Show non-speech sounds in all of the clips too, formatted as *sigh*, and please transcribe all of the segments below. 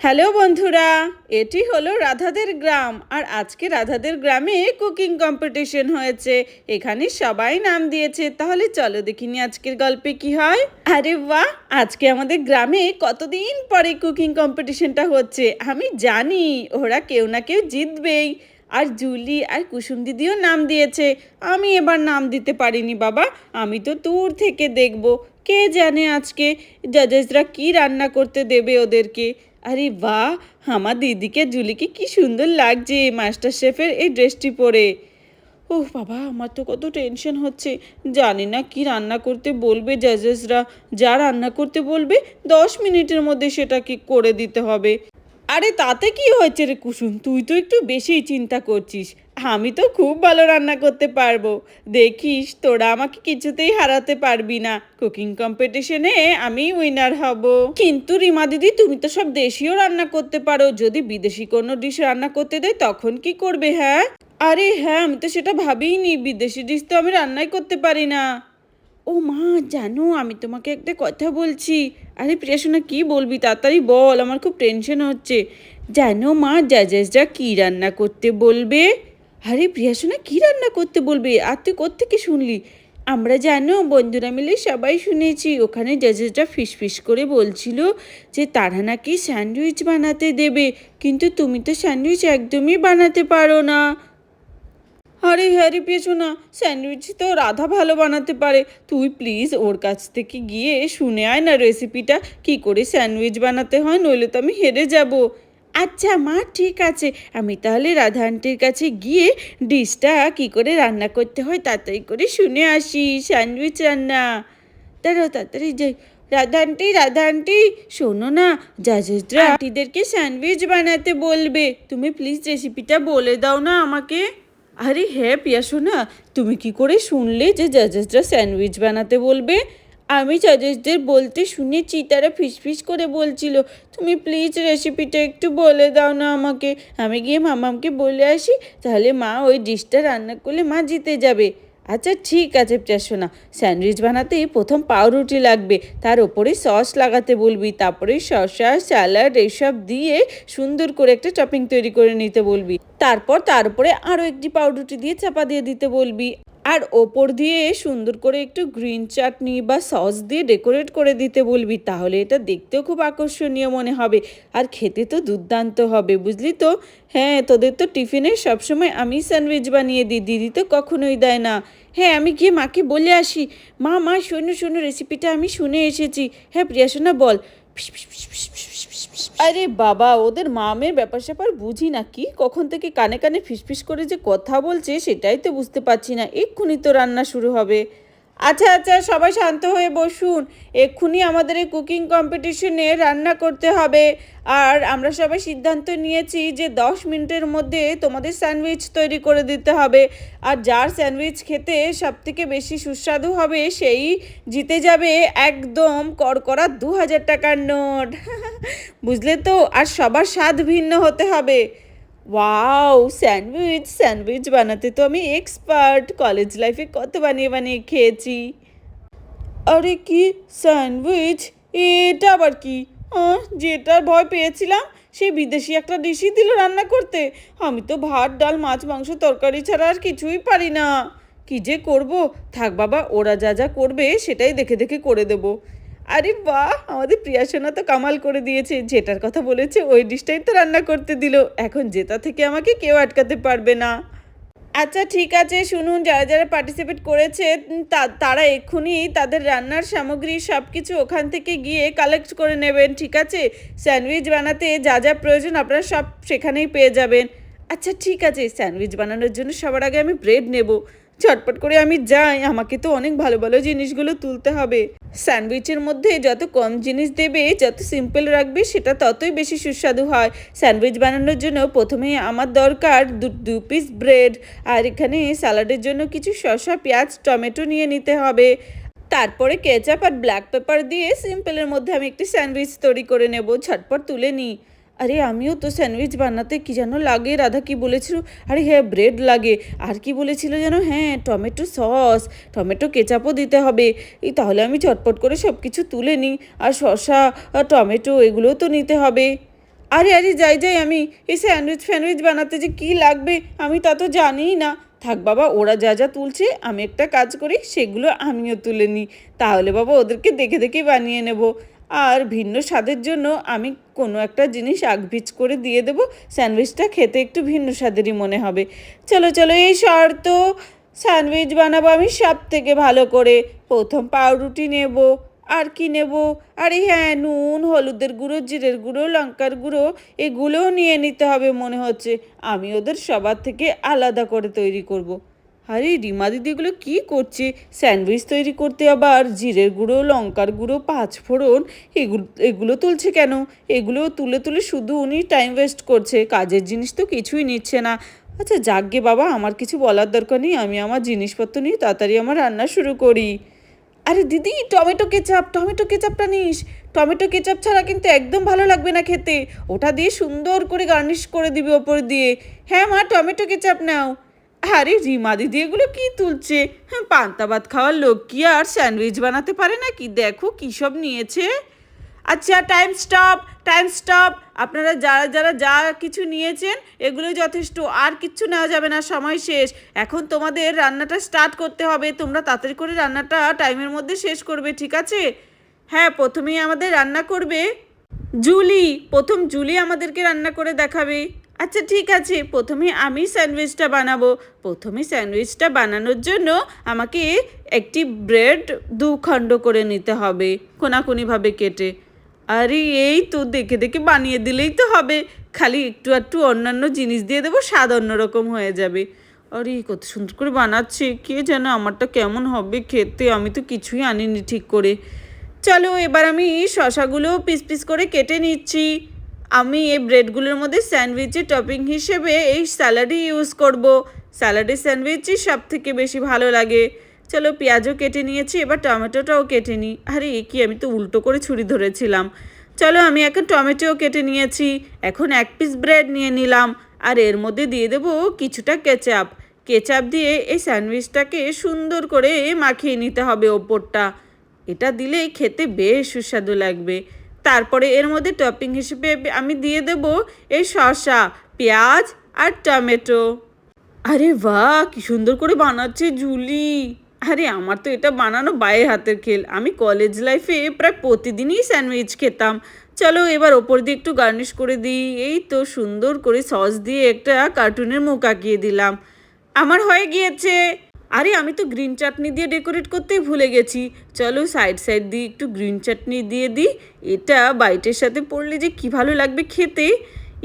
Hello বন্ধুরা, এটি হলো রাধাদের গ্রাম, আর আজকে রাধাদের গ্রামে কুকিং কম্পিটিশন হয়েছে। এখানে সবাই নাম দিয়েছে, তাহলে চলো দেখিনি আজকের গল্পে কি হয়? আরে বাহ! আজকে আমাদের গ্রামে কতদিন পরে কুকিং কম্পিটিশনটা হচ্ছে? আমি জানি, ওরা কেউ না কেউ জিতবেই। আর জুলি আর কুসুম দিদিও নাম দিয়েছে। আমি এবার নাম দিতে পারিনি বাবা, আমি তো দূর থেকে দেখব। কে জানে আজকে? জাজেসরা কি রান্না করতে দেবে ওদেরকে? আরে বা আমার দিদিকে, জুলিকে কি সুন্দর লাগছে মাস্টার শেফের এই ড্রেসটি পরে। ও বাবা, আমার তো কত টেনশন হচ্ছে। জানি না কি রান্না করতে বলবে জাজেসরা। যা রান্না করতে বলবে, দশ মিনিটের মধ্যে সেটা কি করে দিতে হবে। আরে তাতে কি হয়েছে রে কুসুম? তুই তো একটু বেশিই চিন্তা করছিস। আমি তো খুব ভালো রান্না করতে পারব। দেখিস, তোরা আমাকে কিছুতেই হারাতে পারবি না। কুকিং কম্পিটিশনে আমি উইনার হব। কিন্তু রিমা দিদি, তুমি তো সব দেশীয় রান্না করতে পারো। যদি বিদেশি কোনো ডিশ রান্না করতে দেয়, তখন কি করবে হ্যাঁ? আরে হ্যাঁ আমি তো সেটা ভাবিই নি বিদেশি ডিশ তো আমি রান্নাই করতে পারি না। ও মা, জানো, আমি তোমাকে একটা কথা বলছি। আরে প্রিয়াসোনা কি বলবি? তাড়াতাড়ি বল, আমার খুব টেনশন হচ্ছে। জানো মা জাজেসরা কি রান্না করতে বলবে? আরে প্রিয়াসোনা কি রান্না করতে বলবে? আর তুই কোত্থেকে শুনলি? আমরা জানো, বন্ধুরা মিলে সবাই শুনেছি, ওখানে জাজেসরা ফিস ফিস করে বলছিল যে তারা নাকি স্যান্ডউইচ বানাতে দেবে। কিন্তু তুমি তো স্যান্ডউইচ একদমই বানাতে পারো না। আরে হ্যারি পেয়েছ না স্যান্ডউইচ তো রাধা ভালো বানাতে পারে। তুই প্লিজ ওর কাছ থেকে গিয়ে শুনে আয় না রেসিপিটা কি করে স্যান্ডউইচ বানাতে হয় নইলে তো আমি হেরে যাব। আচ্ছা মা ঠিক আছে। আমি তাহলে রাধা আন্টির কাছে গিয়ে ডিশটা কি করে রান্না করতে হয় তাড়াতাড়ি করে শুনে আসি। স্যান্ডউইচ রান্না। দাঁড়াও তাড়াতাড়ি যাই। রাধা আন্টি রাধা আন্টি শোনো না জাজেসরা আন্টিদেরকে স্যান্ডউইচ বানাতে বলবে। তুমি প্লিজ রেসিপিটা বলে দাও না আমাকে। আরে হ্যাঁ পিয়া শোনা তুমি কি করে শুনলে যে জাজেসরা স্যান্ডউইচ বানাতে বলবে? আমি জাজেসদের বলতে শুনেছি তারা ফিসফিস করে বলছিল, তুমি প্লিজ রেসিপিটা একটু বলে দাও না আমাকে। আমি গিয়ে মামামকে বলে আসি, তাহলে মা ওই ডিশটা রান্না করলে মা জিতে যাবে। আচ্ছা ঠিক আছে প্রিয়াসোনা স্যান্ডউইচ বানাতে প্রথম পাউরুটি লাগবে, তার ওপরে সস লাগাতে বলবি, তারপরে শসা, স্যালাড এইসব দিয়ে সুন্দর করে একটা টপিং তৈরি করে নিতে বলবি। তারপর তার উপরে আরও একটি পাউরুটি দিয়ে চাপা দিয়ে দিতে বলবি। আর ওপর দিয়ে সুন্দর করে একটু গ্রিন চাটনি বা সস দিয়ে ডেকোরেট করে দিতে বলবি, তাহলে এটা দেখতেও খুব আকর্ষণীয় মনে হবে। আর খেতে তো দুর্দান্ত হবে, বুঝলি তো? হ্যাঁ তোদের তো টিফিনে সবসময় আমি স্যান্ডউইচ বানিয়ে দিই, দিদি তো কখনোই দেয় না। হ্যাঁ আমি গিয়ে মাকে বলে আসি, মা মা, শোনো শোনো রেসিপিটা আমি শুনে এসেছি। হ্যাঁ প্রিয়াসোনা, বল। আরে বাবা, ওদের মামের ব্যাপার স্যাপার বুঝি না কি? কখন থেকে কানে কানে ফিসফিস করে যে কথা বলছে, সেটাই তো বুঝতে পারছি না। এক্ষুনি তো রান্না শুরু হবে। আচ্ছা আচ্ছা সবাই শান্ত হয়ে বসুন। এক্ষুনি আমাদের এই কুকিং কম্পিটিশনে রান্না করতে হবে। আর আমরা সবাই সিদ্ধান্ত নিয়েছি যে দশ মিনিটের মধ্যে তোমাদের স্যান্ডউইচ তৈরি করে দিতে হবে। আর যার স্যান্ডউইচ খেতে সবথেকে বেশি সুস্বাদু হবে, সেই জিতে যাবে একদম করকরা দু হাজার টাকার নোট। *laughs* বুঝলে তো? আর সবার স্বাদ ভিন্ন হতে হবে। ওয়াও স্যান্ডউইচ স্যান্ডউইচ বানাতে তো আমি এক্সপার্ট কলেজ লাইফে কত বানিয়ে বানিয়ে খেয়েছি। আরে কি স্যান্ডউইচ এটা আবার কি? যেটার ভয় পেয়েছিলাম, সেই বিদেশি একটা ডিশই দিল রান্না করতে। আমি তো ভাত, ডাল, মাছ, মাংস, তরকারি ছাড়া আর কিছুই পারি না। কি যে করব? থাক বাবা, ওরা যা যা করবে সেটাই দেখে দেখে করে দেবো। আরে বাহ, আমাদের প্রিয়াসোনা তো কামাল করে দিয়েছে। যেটার কথা বলেছে, ওই ডিশটাই তো রান্না করতে দিল। এখন জেতা থেকে আমাকে কেউ আটকাতে পারবে না। আচ্ছা ঠিক আছে, শুনুন, যারা যারা পার্টিসিপেট করেছে তারা এক্ষুনি তাদের রান্নার সামগ্রী সব কিছু ওখান থেকে গিয়ে কালেক্ট করে নেবেন, ঠিক আছে? স্যান্ডউইচ বানাতে যা যা প্রয়োজন আপনারা সব সেখানেই পেয়ে যাবেন। আচ্ছা ঠিক আছে, স্যান্ডউইচ বানানোর জন্য সবার আগে আমি ব্রেড নেব। ঝটপট করে আমি যাই, আমাকে তো অনেক ভালো ভালো জিনিসগুলো তুলতে হবে। স্যান্ডউইচের মধ্যে যত কম জিনিস দেবে, যত সিম্পল রাখবে, সেটা ততই বেশি সুস্বাদু হয়। স্যান্ডউইচ বানানোর জন্য প্রথমে আমার দরকার দু দু পিস ব্রেড আর এখানে স্যালাডের জন্য কিছু শসা, পেঁয়াজ, টমেটো নিয়ে নিতে হবে। তারপরে কেচাপ আর ব্ল্যাক পেপার দিয়ে সিম্পলের মধ্যে আমি একটি স্যান্ডউইচ তৈরি করে নেব, ঝটপট তুলে নিই। আরে আমিও তো স্যান্ডউইচ বানাতে কি যেন লাগে, রাধা কি বলেছিল? আরে হ্যাঁ ব্রেড লাগে। আর কি বলেছিল যেন? হ্যাঁ টমেটো সস, টমেটো কেচাপও দিতে হবে। এই তাহলে আমি চটপট করে সব কিছু তুলে নিই। আর শসা টমেটো, এগুলোও তো নিতে হবে। আরে আরে, যাই যাই, আমি এই স্যান্ডউইচ ফ্যান্ডউইচ বানাতে যে কি লাগবে, আমি তা তো জানিই না। থাক বাবা, ওরা যা যা তুলছে, আমি একটা কাজ করি, সেগুলো আমিও তুলে নিই। তাহলে বাবা, ওদেরকে দেখে দেখে বানিয়ে নেব। আর ভিন্ন স্বাদের জন্য আমি কোনো একটা জিনিস আগভিচ করে দিয়ে দেবো। স্যান্ডউইচটা খেতে একটু ভিন্ন স্বাদেরই মনে হবে। চলো চলো, এই শর্ত। স্যান্ডউইচ বানাবো আমি সব থেকে ভালো করে। প্রথম পাউরুটি নেব। আর কি নেব? আরে হ্যাঁ নুন, হলুদের গুঁড়ো, জিরের গুঁড়ো, লঙ্কার গুঁড়ো, এগুলোও নিয়ে নিতে হবে মনে হচ্ছে। আমি ওদের সবার থেকে আলাদা করে তৈরি করব। আরে রিমা দিদি এগুলো কী করছে? স্যান্ডউইচ তৈরি করতে আবার, জিরের গুঁড়ো, লঙ্কার গুঁড়ো পাঁচফোড়ন এগুলো এগুলো তুলছে কেন? এগুলো তুলে তুলে শুধু উনি টাইম ওয়েস্ট করছে, কাজের জিনিস তো কিছুই নিচ্ছে না। আচ্ছা যাকগে বাবা, আমার কিছু বলার দরকার নেই, আমি আমার জিনিসপত্র নিয়ে তাড়াতাড়ি আমার রান্না শুরু করি। আরে দিদি, টমেটো কেচাপ, টমেটো কেচাপটা নিস। টমেটো কেচাপ ছাড়া কিন্তু একদম ভালো লাগবে না খেতে। ওটা দিয়ে সুন্দর করে গার্নিশ করে দিবি ওপর দিয়ে। হ্যাঁ মা, টমেটো কেচাপ নাও। আরে রিমা দিদি, এগুলো কী তুলছে? হ্যাঁ পান্তা ভাত খাওয়ার লোক কি আর স্যান্ডউইচ বানাতে পারে নাকি? দেখো কী সব নিয়েছে। আচ্ছা টাইম স্টপ টাইম স্টপ আপনারা যারা যারা যা কিছু নিয়েছেন এগুলো যথেষ্ট। আর কিচ্ছু নেওয়া যাবে না, সময় শেষ। এখন তোমাদের রান্নাটা স্টার্ট করতে হবে। তোমরা তাড়াতাড়ি করে রান্নাটা টাইমের মধ্যে শেষ করবে, ঠিক আছে? হ্যাঁ প্রথমেই আমাদের রান্না করবে জুলি। প্রথম জুলি আমাদেরকে রান্না করে দেখাবে। আচ্ছা ঠিক আছে, প্রথমে আমি স্যান্ডউইচটা বানাবো। প্রথমে স্যান্ডউইচটা বানানোর জন্য আমাকে একটি ব্রেড দু খণ্ড করে নিতে হবে, কোনাকুনিভাবে কেটে। আরে এই তো দেখে দেখে বানিয়ে দিলেই তো হবে। খালি একটু একটু অন্যান্য জিনিস দিয়ে দেবো, স্বাদ অন্যরকম হয়ে যাবে। আরে কত সুন্দর করে বানাচ্ছে, কে যেন আমারটা কেমন হবে খেতে, আমি তো কিছুই আনিনি ঠিক করে। চলো এবার আমি শশাগুলো পিস পিস করে কেটে নিচ্ছি। আমি এই ব্রেডগুলোর মধ্যে স্যান্ডউইচের টপিং হিসেবে এই স্যালাডই ইউজ করব। স্যালাডের স্যান্ডউইচই সব থেকে বেশি ভালো লাগে। চলো পেঁয়াজও কেটে নিয়েছি, এবার টমেটোটাও কেটে নিই। আরে, এ কি, আমি তো উল্টো করে ছুরি ধরেছিলাম। চলো, আমি এখন টমেটোও কেটে নিয়েছি, এখন এক পিস ব্রেড নিয়ে নিলাম, আর এর মধ্যে দিয়ে দেবো কিছুটা কেচাপ কেচাপ দিয়ে এই স্যান্ডউইচটাকে সুন্দর করে মাখিয়ে নিতে হবে ওপরটা। এটা দিলে খেতে বেশ সুস্বাদু লাগবে। তারপরে এর মধ্যে টপিং হিসেবে আমি দিয়ে দেব এই শসা, পেঁয়াজ আর টমেটো। আরে বাহ, কি সুন্দর করে বানাচ্ছে জুলি আরে, আমার তো এটা বানানো বায়ে হাতের খেল। আমি কলেজ লাইফে প্রায় প্রতিদিনই স্যান্ডউইচ খেতাম। চলো, এবার ওপর দিয়ে একটু গার্নিশ করে দিই। এই তো সুন্দর করে সস দিয়ে একটা কার্টুনের মুখ আঁকিয়ে দিলাম। আমার হয়ে গিয়েছে। আরে, আমি তো গ্রিন চাটনি দিয়ে ডেকোরেট করতেই ভুলে গেছি। চলো সাইড সাইড দিয়ে একটু গ্রিন চাটনি দিয়ে দিই। এটা বাইটের সাথে পড়লে যে কি ভালো লাগবে খেতে।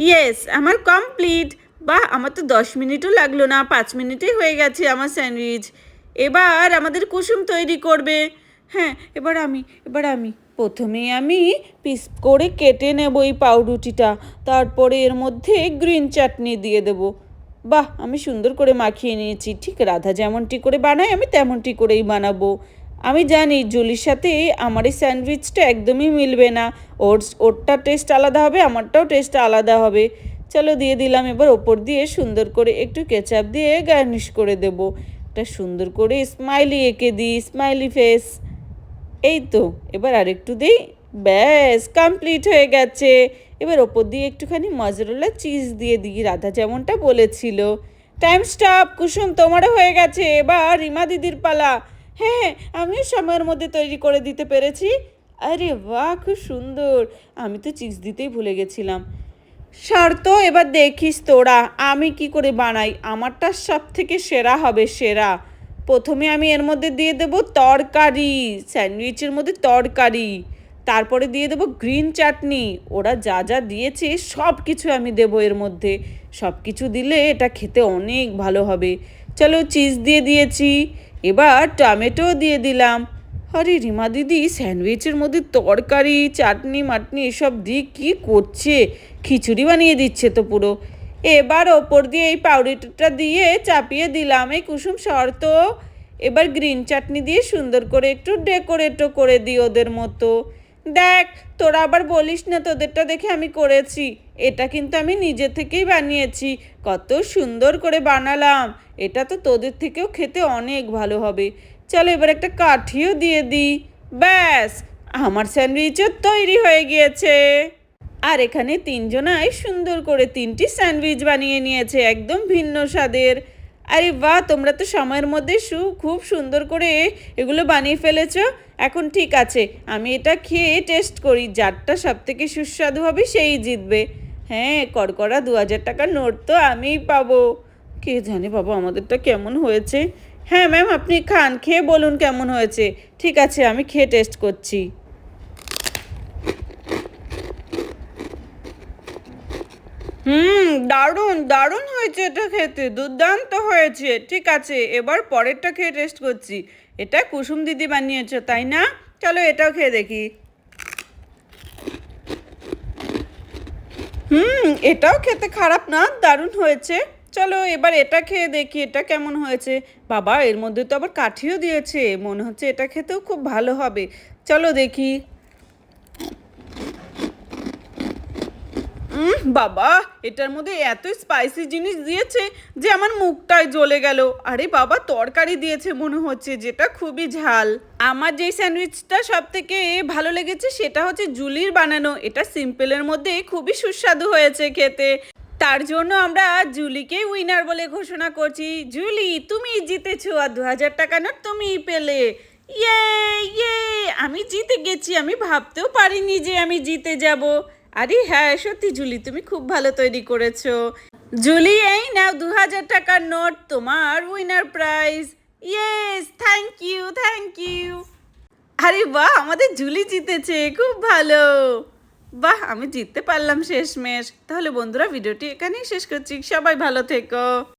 ইয়েস আমার কমপ্লিট বাহ, আমার তো দশ মিনিটও লাগল না। পাঁচ মিনিটেই হয়ে গেছে আমার স্যান্ডউইচ। এবার আমাদের কুসুম তৈরি করবে। হ্যাঁ এবার আমি এবার আমি। প্রথমে আমি পিস করে কেটে নেব এই পাউরুটিটা। তারপরে এর মধ্যে গ্রিন চাটনি দিয়ে দেবো। বাহ, আমি সুন্দর করে মাখিয়ে নিয়েছি। ঠিক রাধা যেমনটি করে বানায়, আমি তেমনটি করেই বানাবো। আমি জানি জুলির সাথে আমার এই স্যান্ডউইচটা একদমই মিলবে না। ওর, ওরটা টেস্ট আলাদা হবে, আমারটাও টেস্ট আলাদা হবে। চলো দিয়ে দিলাম, এবার ওপর দিয়ে সুন্দর করে একটু কেচাপ দিয়ে গার্নিশ করে দেব। একটা সুন্দর করে স্মাইলি এঁকে দিই স্মাইলি ফেস এই তো, এবার আরেকটু দিই। ব্যাস কমপ্লিট হয়ে গেছে। এবার ওপর দিয়ে একটুখানি মজরোলা চিজ দিয়ে দিই, রাধা যেমনটা বলেছিল। টাইম স্টপ কুসুম তোমারও হয়ে গেছে। এবার রিমা দিদির পালা। হ্যাঁ আমিও সময়ের মধ্যে তৈরি করে দিতে পেরেছি। আরে বাহ, খুব সুন্দর। আমি তো চিজ দিতেই ভুলে গেছিলাম। শর্ত, এবার দেখিস তোরা, আমি কি করে বানাই? আমারটা সব থেকে সেরা হবে সেরা। প্রথমে আমি এর মধ্যে দিয়ে দেবো তরকারি, স্যান্ডউইচের মধ্যে তরকারি। তারপরে দিয়ে দেবো গ্রিন চাটনি। ওরা যা যা দিয়েছে সব কিছু আমি দেবো এর মধ্যে। সব কিছু দিলে এটা খেতে অনেক ভালো হবে। চলো, চিজ দিয়ে দিয়েছি। এবার টমেটো দিয়ে দিলাম। আরে রিমা দিদি, স্যান্ডউইচের মধ্যে তরকারি, চাটনি, মাটনি, এসব দিয়ে কী করছে? খিচুড়ি বানিয়ে দিচ্ছে তো পুরো। এবার ওপর দিয়ে এই পাউরুটিটা দিয়ে চাপিয়ে দিলাম এই কুসুম শর্ত। এবার গ্রিন চাটনি দিয়ে সুন্দর করে একটু ডেকোরেটও করে দিই ওদের মতো। দেখ, তোরা আবার বলিস না তোদেরটা দেখে আমি করেছি। এটা কিন্তু আমি নিজে থেকেই বানিয়েছি। কত সুন্দর করে বানালাম। এটা তো তোদের থেকেও খেতে অনেক ভালো হবে। চলো এবার একটা কাঠিও দিয়ে দিই। ব্যাস, আমার স্যান্ডউইচও তৈরি হয়ে গিয়েছে। আর এখানে তিনজনাই সুন্দর করে তিনটি স্যান্ডউইচ বানিয়ে নিয়েছে, একদম ভিন্ন স্বাদের। আরে বাহ, তোমরা তো সময়ের মধ্যে সু, খুব সুন্দর করে এগুলো বানিয়ে ফেলেছ। এখন ঠিক আছে, আমি এটা খেয়ে টেস্ট করি, যারটা সব থেকে সুস্বাদু হবে সেই জিতবে। হ্যাঁ কড়কড়া দু হাজার টাকার নোট তো আমিই পাবো। কে জানে বাবা, আমাদেরটা কেমন হয়েছে? হ্যাঁ ম্যাম, আপনি খান, খেয়ে বলুন কেমন হয়েছে। ঠিক আছে, আমি খেয়ে টেস্ট করছি। হুম, দারুণ দারুণ হয়েছে এটা খেতে, দুর্দান্ত হয়েছে। ঠিক আছে, এবার পরেরটা খেয়ে টেস্ট করছি। এটা কুসুম দিদি বানিয়েছো, তাই না? চলো এটাও খেয়ে দেখি। হুম, এটাও খেতে খারাপ না, দারুণ হয়েছে। চলো এবার এটা খেয়ে দেখি, এটা কেমন হয়েছে। বাবা, এর মধ্যে তো আবার কাঠিও দিয়েছে, মনে হচ্ছে এটা খেতেও খুব ভালো হবে। চলো দেখি। বাবা, এটার মধ্যে এত স্পাইসি জিনিস দিয়েছে যে আমার মুখটাই জ্বলে গেল। আরে বাবা, তরকারি দিয়েছে মনে হচ্ছে, যেটা খুবই ঝাল। আমার যেই স্যান্ডউইচটা সব থেকে ভালো লেগেছে, সেটা হচ্ছে জুলির বানানো। এটা সিম্পলের মধ্যে খুবই সুস্বাদু হয়েছে খেতে। তার জন্য আমরা জুলিকে উইনার বলে ঘোষণা করছি। জুলি, তুমি জিতেছো আর দু হাজার টাকা নোট তুমিই পেলে। ইয়ে ইয়ে আমি জিতে গেছি, আমি ভাবতেও পারিনি যে আমি জিতে যাব। আরে হ্যাঁ সত্যি জুলি, তুমি খুব ভালো তৈরি করেছ। জুলি, এই নাও দু হাজার টাকার নোট, তোমার winner prize yes thank you thank you আরে বাহ, আমাদের জুলি জিতেছে, খুব ভালো। বাহ আমি জিততে পারলাম শেষমেশ। তাহলে বন্ধুরা ভিডিওটি এখানেই শেষ করছি। সবাই ভালো থেকো।